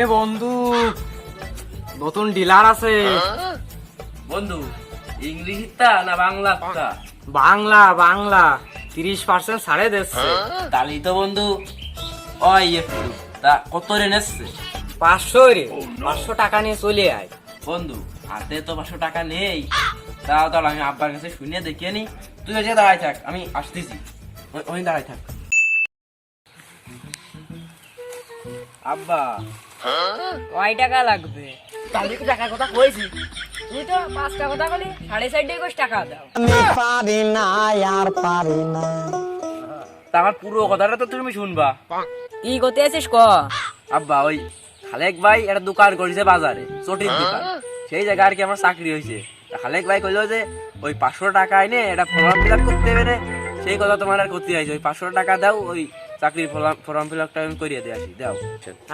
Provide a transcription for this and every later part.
এ বন্ধু নতুন ডিলার আছে। বন্ধু ইংলিশটা না বাংলাটা বাংলা বাংলা তিরিশ পার্সেন্ট ছাড়ে দিচ্ছে। তাহলেই তো বন্ধু ওই একটু তা কত রে নেচ্ছে? পাঁচশো রে পাঁচশো টাকা নিয়ে চলে আয়। বন্ধু হাতে তো পাঁচশো টাকা নেই। তাও তাহলে আমি আব্বার কাছে শুনে দেখিয়ে নি। তুই যে দাঁড়াই থাক আমি আসতেছি। ওই- ওই দাঁড়াই থাক। আব্বা। কয় টাকা লাগবে? তাহলে কি টাকার কথা কইছি? তুই তো পাঁচটা কথা বলি সাড়ে চারটে কোষ টাকা দাও। আমি পারি না আর পারি না। আমার পুরো কথাটা তো তুমি শুনবা। কি করতে আছিস ক? আব্বা ওই খালেক ভাই একটা দোকান করেছে বাজারে চটির দোকান। সেই জায়গায় আর কি আমার চাকরি হয়েছে। খালেক ভাই কইলো যে ওই পাঁচশো টাকা এনে এটা ফর্ম ফিল আপ করতে হবে না। সেই কথা তোমার আর করতে চাইছে ওই পাঁচশো টাকা দাও ওই চাকরির ফর্ম ফিল আপটা আমি করিয়ে দিয়ে আসি। দাও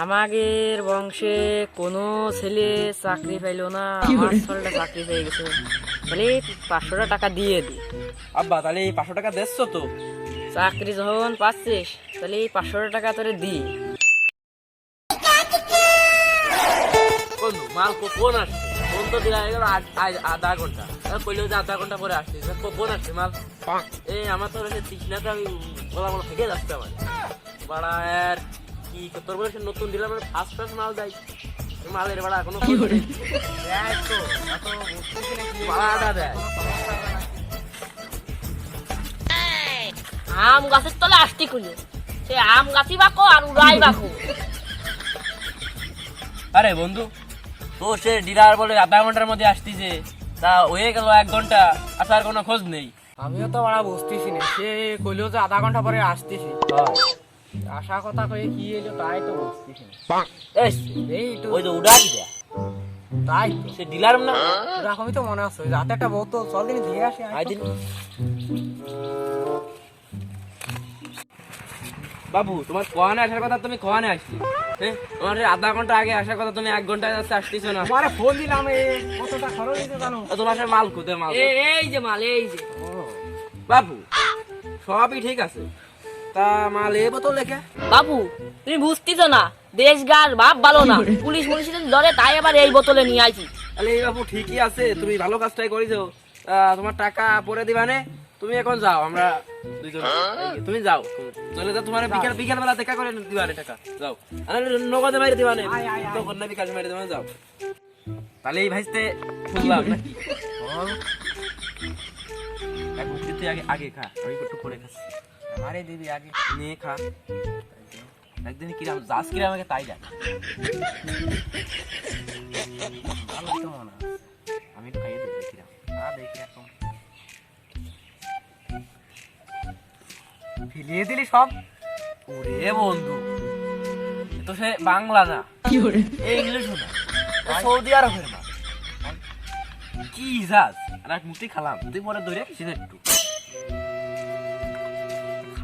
আমাদের বংশে কোনো ছেলে চাকরি পাইলো না। আমার ছেলেটা চাকরি পেয়ে গেছে। বলে পাঁচশোটা টাকা দিয়ে দি। আব্বা তাহলে এই পাঁচশো টাকা দেখছ তো? চাকরি যখন পাচ্ছিস তাহলে এই পাঁচশোটা টাকা তোরে দি। মাল কোন আসছে? ফোন তো দিলা গেল আধা ঘণ্টা। কইলো যে আধা ঘণ্টা পরে আসছে। কোন আসছে মাল? এই আমার তো রয়েছে তৃষ্ণাটা আমি বলা বলা থেকে যাচ্ছে আমার। বাড়া আর কি তোর বলে সে নতুন দিলাম ফার্স্ট ফার্স্ট মাল দেয়। মালের বাড়া এখনও খোঁজ কি বাড়াটা দেয়? আম গাছের তলে আসতি খুলে সে আম গাছই বাকো আর উড়াই বাকো। আরে বন্ধু তো সে ডিলার বলে আধা ঘণ্টার মধ্যে আসতিছে। তা হয়ে গেল এক ঘণ্টা আসার কোনো খোঁজ নেই। আমিও তো ওরা বুঝতেছি না। সে কইলো যে আধা ঘণ্টা পরে আসতেছি। আশা কথা কয়ে কি এলো তাই তো বুঝতেছি না এই, তো ওই দেয়। তাই সে ডিলার না? এরকমই তো মনে হচ্ছে রাতে একটা বোতল চল দিন আসি। আইদিন বাবু তোমার কোয়ানে আসার কথা তুমি কোয়ানে আসছি হ্যাঁ? তোমার আধা ঘণ্টা আগে আসার কথা তুমি এক ঘণ্টা যাচ্ছে আসতেছো না। তোমারে ফোন দিলাম কতটা খরচ হয়েছে জানো? তোমার সে মাল খুদে মাল? এই যে মাল এই যে। বাবু সবই ঠিক আছে। তা মাল এ বোতল লেখা বাবু তুমি বুঝতেছ না দেশ গার ভাব ভালো না। পুলিশ মুলিশ ধরে তাই আবার এই বোতলে নিয়ে আইছি। তাহলে এই বাবু ঠিকই আছে তুমি ভালো কাজটাই করেছ। তোমার টাকা পরে দিবানে তুমি এখন যাও আমরা দুইজন তুমি যাও। চলে যাও তোমার বিকেল বিকেল বেলা দেখা করে দিবানে টাকা যাও। আরে নগদে মাইরে দিবানে তখন না বিকাল মাইরে দিবানে যাও। তাহলে এই ভাইস্তে শুনলাম নাকি এক তুই আগে আগে খা আমি একটু পরে খাচ্ছি। আমারে দিবি আগে। নিয়ে খা। একদিন কিরাম যাস কিরাম আমাকে তাই দেখ। ভালো তো মনে আমি খাইয়ে দেবো কিরাম। আ দেখি এখন। ফিলিয়ে দিলি সব? ওরে বন্ধু। তো সে বাংলা না। ইংলিশ না। সৌদি আরবের না। কি যাস? আর এক মুঠি খালাম। তুই পরে ধরে সেটা একটু।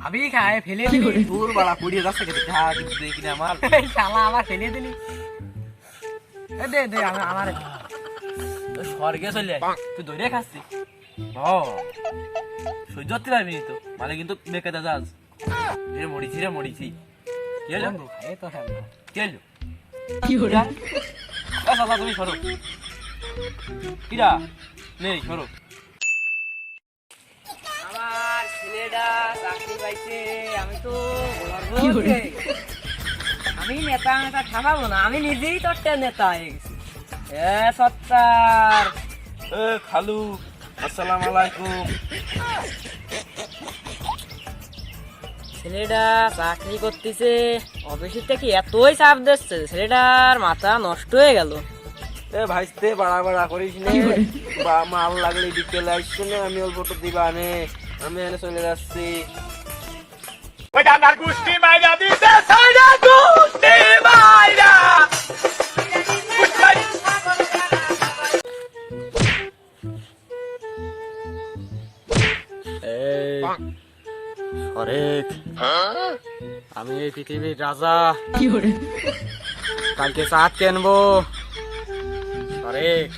খাবি খায় ফেলে দিলি দূর বাড়া পুড়িয়ে যাচ্ছে কিন্তু খা কিন্তু দেখি না মাল এই শালা আমার ফেলে দিলি। এ দে দে আমার আমার। স্বর্গে চলে তুই ধরে খাচ্ছি ও সহ্য করতে পারবি তো। মানে কিন্তু বেকাতে যাস। রে মরিছি রে মরিছি কি হলো? বন্ধু খাই তো হ্যাঁ। কি হলো? কি হলো? সাদা তুমি সরো। কিরা নেই সরো আমার ছেলেটা চাকরি পাইছে আমি তো আমি নেতা নেতা না আমি নিজেই তো একটা নেতা হয়ে গেছি। এ সত্তার। এ খালু আসসালামু আলাইকুম। ছেলেটা চাকরি করতেছে অফিসের থেকে এতই চাপ দিচ্ছে ছেলেটার মাথা নষ্ট হয়ে গেল। এ ভাইস্তে বাড়া বাড়া করিস না। বা মাল লাগলে বিকেলে আসছে না আমি অল্প দিবা নে। আমি এনে চলে যাচ্ছি। এই হরেক আমি এই পৃথিবীর রাজা। কালকে চাঁদ কেনবো? হরেক